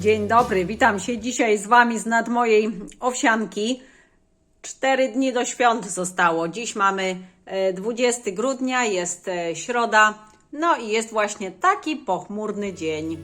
Dzień dobry, witam się dzisiaj z Wami z nad mojej owsianki. Cztery dni do świąt zostało. Dziś mamy e, 20 grudnia, jest e, środa, no i jest właśnie taki pochmurny dzień.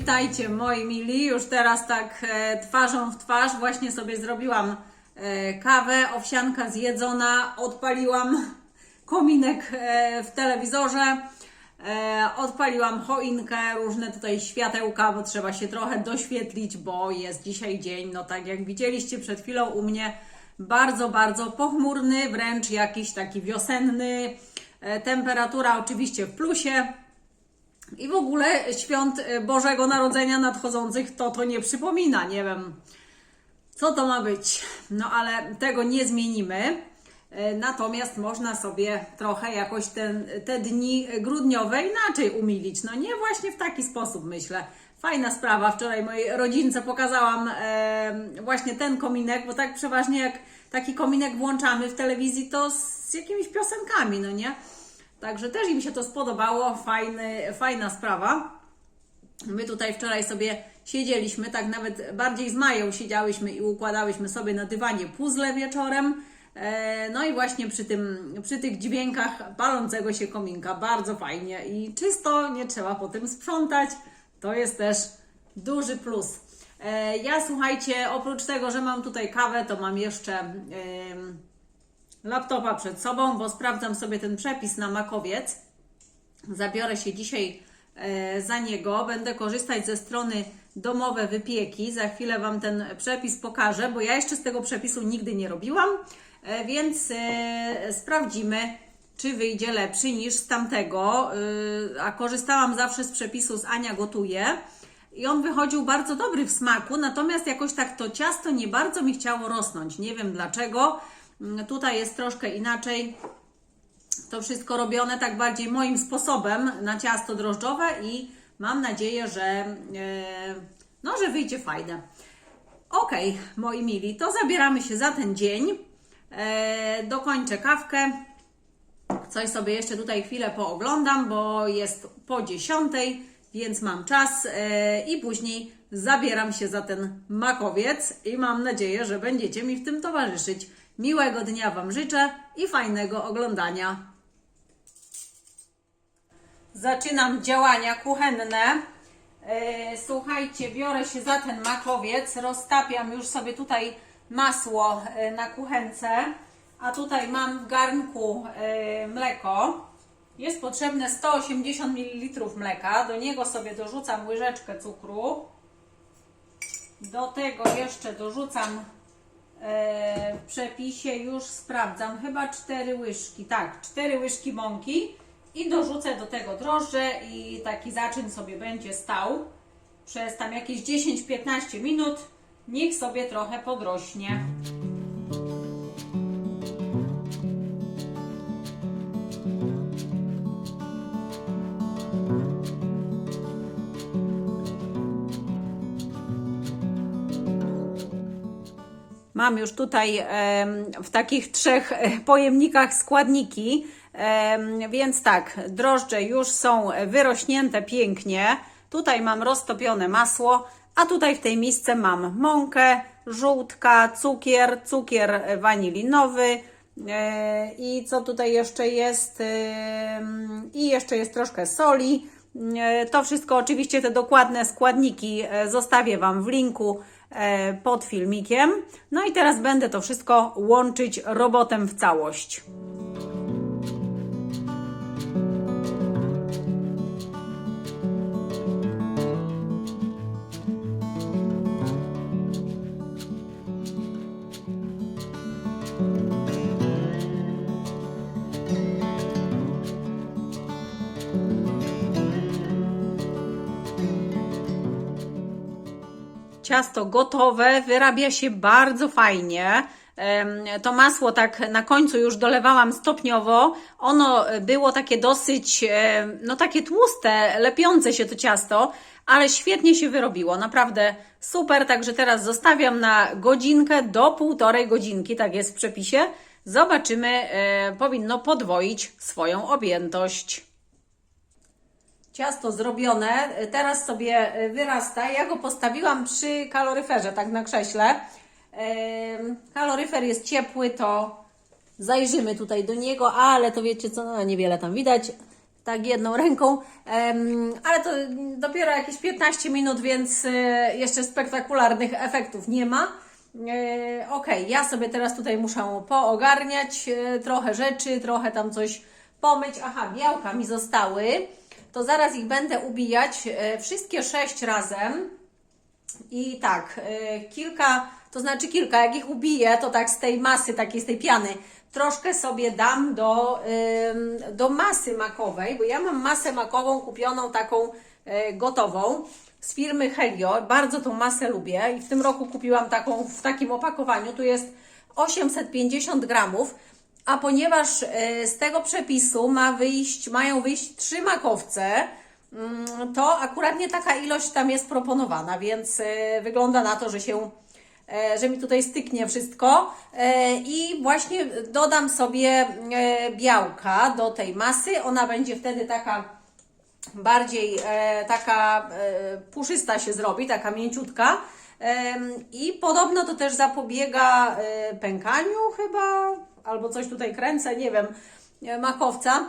Witajcie moi mili, już teraz tak e, twarzą w twarz właśnie sobie zrobiłam e, kawę, owsianka zjedzona, odpaliłam kominek e, w telewizorze, odpaliłam choinkę, różne tutaj światełka, bo trzeba się trochę doświetlić, bo jest dzisiaj dzień, no tak jak widzieliście przed chwilą u mnie, bardzo, bardzo pochmurny, wręcz jakiś taki wiosenny, temperatura oczywiście w plusie, i w ogóle świąt e, Bożego Narodzenia nadchodzących to to nie przypomina. Nie wiem, co to ma być. No ale tego nie zmienimy. E, Natomiast można sobie trochę jakoś ten, te dni grudniowe inaczej umilić. No nie właśnie w taki sposób, myślę. Fajna sprawa. Wczoraj mojej rodzince pokazałam e, właśnie ten kominek, bo tak przeważnie jak taki kominek włączamy w telewizji, to z jakimiś piosenkami, no nie? Także też im się to spodobało, fajny, fajna sprawa. My tutaj wczoraj sobie siedzieliśmy, tak nawet bardziej z Mają siedziałyśmy i układałyśmy sobie na dywanie puzzle wieczorem. E, No i właśnie przy, tym, przy tych dźwiękach palącego się kominka bardzo fajnie i czysto, nie trzeba po tym sprzątać. To jest też duży plus. E, Ja słuchajcie, oprócz tego, że mam tutaj kawę, to mam jeszcze. em, laptopa przed sobą, bo sprawdzam sobie ten przepis na makowiec. Zabiorę się dzisiaj e, za niego. Będę korzystać ze strony domowe wypieki. Za chwilę Wam ten przepis pokażę, bo ja jeszcze z tego przepisu nigdy nie robiłam, e, więc e, sprawdzimy, czy wyjdzie lepszy niż z tamtego. A korzystałam zawsze z przepisu z Ania Gotuje. I on wychodził bardzo dobry w smaku, natomiast jakoś tak to ciasto nie bardzo mi chciało rosnąć. Nie wiem dlaczego. Tutaj jest troszkę inaczej to wszystko robione tak bardziej moim sposobem na ciasto drożdżowe i mam nadzieję, że, e, no, że wyjdzie fajne. Ok, moi mili, to zabieramy się za ten dzień. E, dokończę kawkę. Coś sobie jeszcze tutaj chwilę pooglądam, bo jest po 10, więc mam czas e, i później zabieram się za ten makowiec i mam nadzieję, że będziecie mi w tym towarzyszyć. Miłego dnia Wam życzę i fajnego oglądania. Zaczynam działania kuchenne. E, Słuchajcie, biorę się za ten makowiec, roztapiam już sobie tutaj masło e, na kuchence, a tutaj mam w garnku e, mleko. Jest potrzebne 180 ml mleka, do niego sobie dorzucam łyżeczkę cukru. Do tego jeszcze dorzucam w przepisie, już sprawdzam, chyba 4 łyżki, tak, 4 łyżki mąki i dorzucę do tego drożdże i taki zaczyn sobie będzie stał przez tam jakieś 10-15 minut. Niech sobie trochę podrośnie. Mam już tutaj w takich trzech e, pojemnikach składniki, więc tak, drożdże już są wyrośnięte pięknie. Tutaj mam roztopione masło, a tutaj w tej misce mam mąkę, żółtka, cukier, cukier wanilinowy e, i co tutaj jeszcze jest? I jeszcze jest troszkę soli. E, To wszystko, oczywiście te dokładne składniki zostawię Wam w linku pod filmikiem. No i teraz będę to wszystko łączyć robotem w całość. Ciasto gotowe, wyrabia się bardzo fajnie. To masło tak na końcu już dolewałam stopniowo. Ono było takie dosyć, no takie tłuste, lepiące się to ciasto, ale świetnie się wyrobiło. Naprawdę super, także teraz zostawiam na godzinkę do półtorej godzinki, tak jest w przepisie. Zobaczymy, e, powinno podwoić swoją objętość. Ciasto zrobione, teraz sobie wyrasta. Ja go postawiłam przy kaloryferze, tak na krześle. Kaloryfer jest ciepły, to zajrzymy tutaj do niego, ale to wiecie co, no niewiele tam widać, tak jedną ręką, ale to dopiero jakieś 15 minut, więc e, jeszcze spektakularnych efektów nie ma. E, Ok, ja sobie teraz tutaj muszę poogarniać e, trochę rzeczy, trochę tam coś pomyć. Aha, białka mi zostały, to zaraz ich będę ubijać, e, wszystkie sześć razem. I tak, y, kilka, to znaczy kilka, jak ich ubiję, to tak z tej masy, takiej z tej piany, troszkę sobie dam do, do masy makowej, bo ja mam masę makową kupioną taką y, gotową z firmy Helio. Bardzo tą masę lubię i w tym roku kupiłam taką w takim opakowaniu. Tu jest 850 gramów. A ponieważ y, z tego przepisu ma wyjść, mają wyjść trzy makowce, Mm, to akurat nie taka ilość tam jest proponowana, więc e, wygląda na to, że się, e, że mi tutaj styknie wszystko. E, i właśnie dodam sobie e, białka do tej masy, ona będzie wtedy taka bardziej e, taka e, puszysta się zrobi, taka mięciutka. I podobno to też zapobiega e, pękaniu chyba, albo coś tutaj kręcę, nie wiem, e, makowca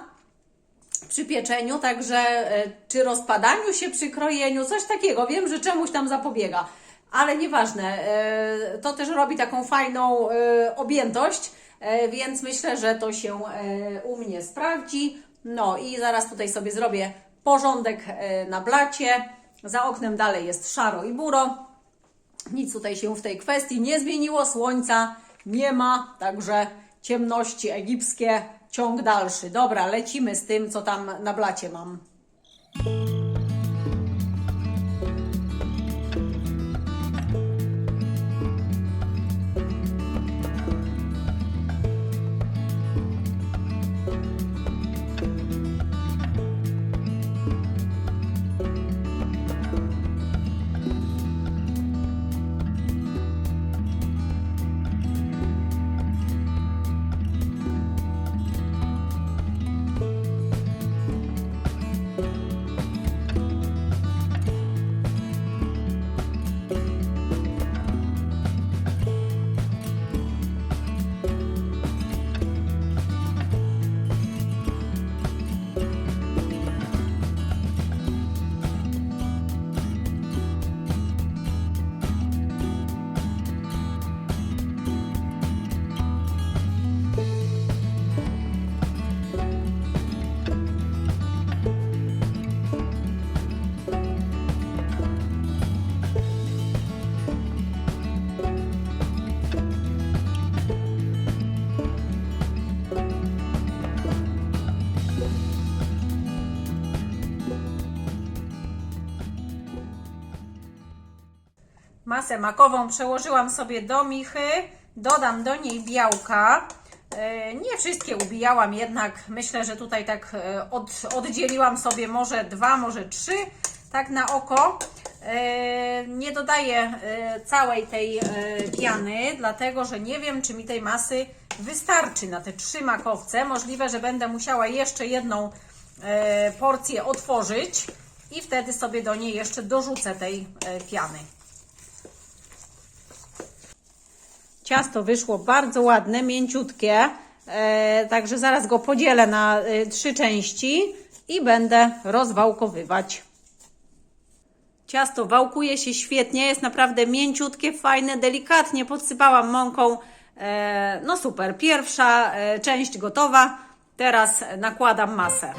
przy pieczeniu, także e, czy rozpadaniu się przy krojeniu, coś takiego. Wiem, że czemuś tam zapobiega, ale nieważne. e, To też robi taką fajną objętość, więc myślę, że to się u mnie sprawdzi. No i zaraz tutaj sobie zrobię porządek na blacie. Za oknem dalej jest szaro i buro. Nic tutaj się w tej kwestii nie zmieniło, słońca nie ma, także ciemności egipskie, ciąg dalszy. Dobra, lecimy z tym, co tam na blacie mam. Masę makową przełożyłam sobie do michy, dodam do niej białka. E, Nie wszystkie ubijałam, jednak myślę, że tutaj tak e, od, oddzieliłam sobie może dwa, może trzy, tak na oko. E, Nie dodaję całej tej piany, dlatego że nie wiem, czy mi tej masy wystarczy na te trzy makowce. Możliwe, że będę musiała jeszcze jedną porcję otworzyć i wtedy sobie do niej jeszcze dorzucę tej piany. Ciasto wyszło bardzo ładne, mięciutkie, e, także zaraz go podzielę na e, trzy części i będę rozwałkowywać. Ciasto wałkuje się świetnie, jest naprawdę mięciutkie, fajne, delikatnie podsypałam mąką. E, no super, pierwsza część gotowa, teraz nakładam masę.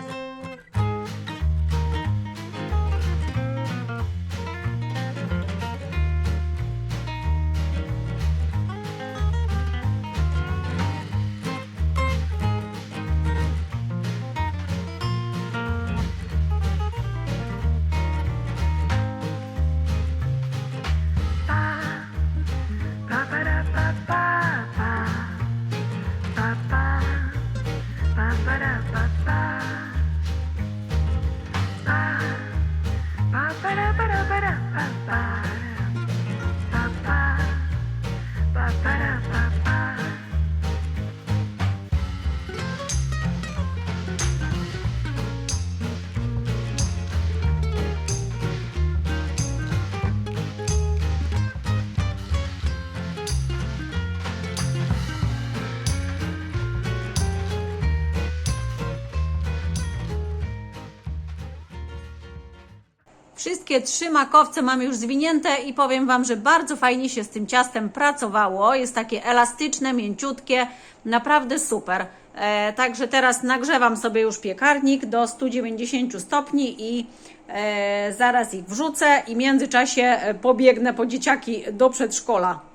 Wszystkie trzy makowce mam już zwinięte i powiem Wam, że bardzo fajnie się z tym ciastem pracowało. Jest takie elastyczne, mięciutkie, naprawdę super. E, także teraz nagrzewam sobie już piekarnik do 190 stopni i e, zaraz ich wrzucę i w międzyczasie e, pobiegnę po dzieciaki do przedszkola.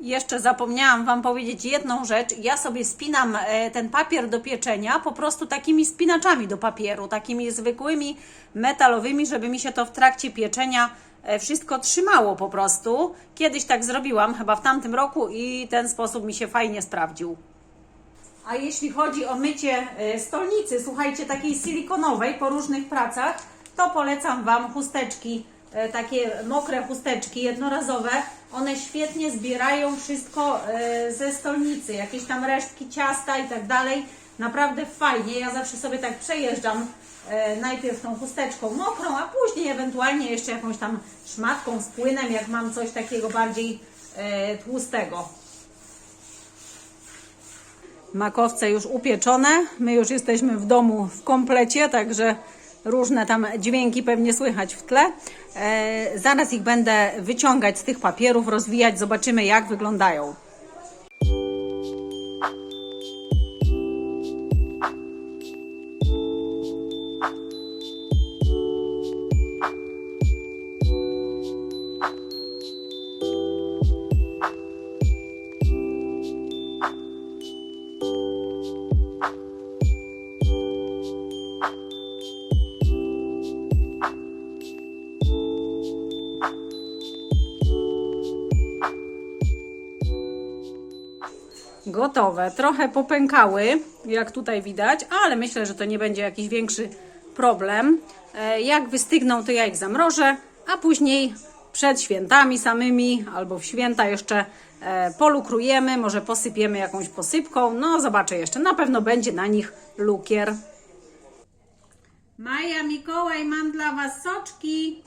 Jeszcze zapomniałam Wam powiedzieć jedną rzecz. Ja sobie spinam e, ten papier do pieczenia po prostu takimi spinaczami do papieru, takimi zwykłymi, metalowymi, żeby mi się to w trakcie pieczenia e, wszystko trzymało po prostu. Kiedyś tak zrobiłam, chyba w tamtym roku i ten sposób mi się fajnie sprawdził. A jeśli chodzi o mycie e, stolnicy, słuchajcie, takiej silikonowej po różnych pracach, to polecam Wam chusteczki, takie mokre chusteczki jednorazowe. One świetnie zbierają wszystko e, ze stolnicy, jakieś tam resztki ciasta i tak dalej. Naprawdę fajnie. Ja zawsze sobie tak przejeżdżam e, najpierw tą chusteczką mokrą, a później ewentualnie jeszcze jakąś tam szmatką z płynem, jak mam coś takiego bardziej e, tłustego. Makowce już upieczone. My już jesteśmy w domu w komplecie, także różne tam dźwięki pewnie słychać w tle. E, zaraz ich będę wyciągać z tych papierów, rozwijać, zobaczymy jak wyglądają. Gotowe. Trochę popękały, jak tutaj widać, ale myślę, że to nie będzie jakiś większy problem. E, Jak wystygną, to ja ich zamrożę, a później przed świętami samymi albo w święta jeszcze e, polukrujemy, może posypiemy jakąś posypką. No, zobaczę jeszcze. Na pewno będzie na nich lukier. Maja, Mikołaj, mam dla Was soczki.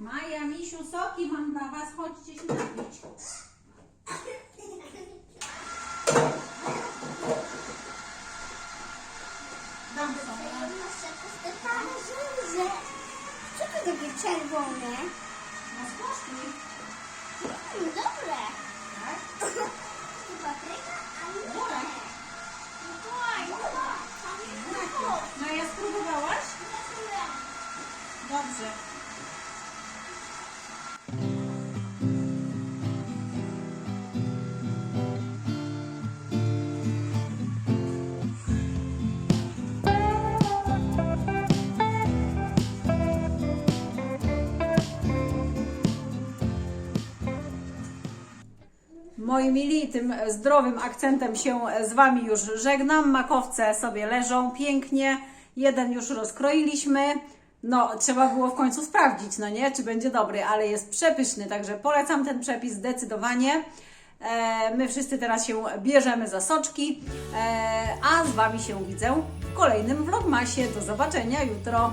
Maja, Misiu, soki mam dla Was, chodźcie się napić. Dam sobie. Co to takie czerwone? No skosztuj. Mm, dobre. Tak? To papryka, a nie. Burek. Mikołaj, Mikołaj, tam jest Mikołaj. Maja, spróbowałaś? Dobrze. Moi mili, tym zdrowym akcentem się z Wami już żegnam. Makowce sobie leżą pięknie. Jeden już rozkroiliśmy. No, trzeba było w końcu sprawdzić, no nie, czy będzie dobry, ale jest przepyszny, także polecam ten przepis zdecydowanie. E, my wszyscy teraz się bierzemy za soczki, e, a z Wami się widzę w kolejnym vlogmasie. Do zobaczenia jutro.